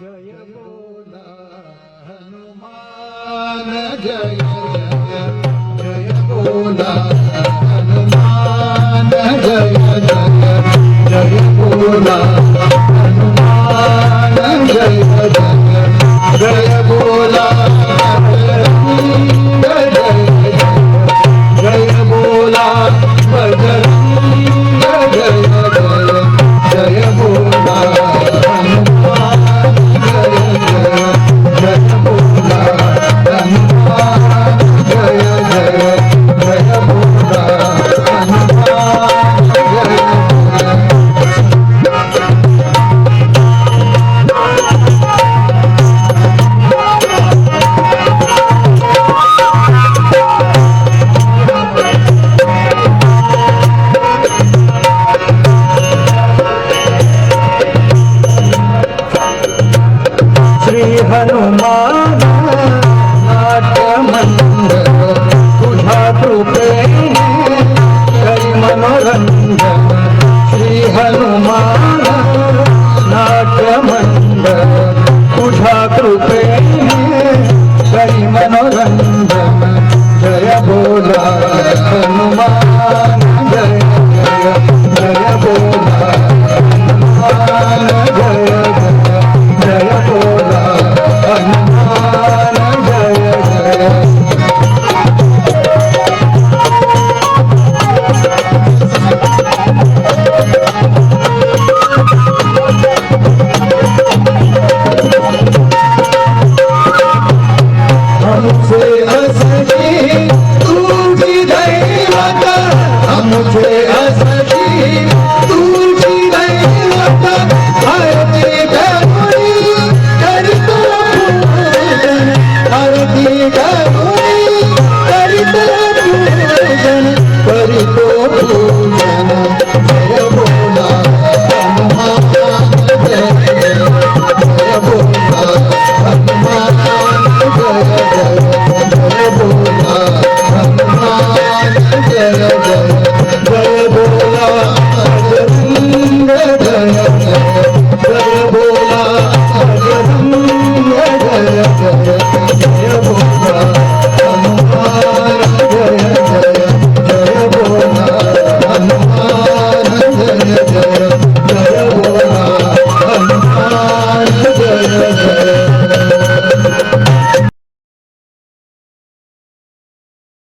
जय बोला हनुमान जय जय जय बोला Hanuman, Hanuman, Hanuman, Hanuman,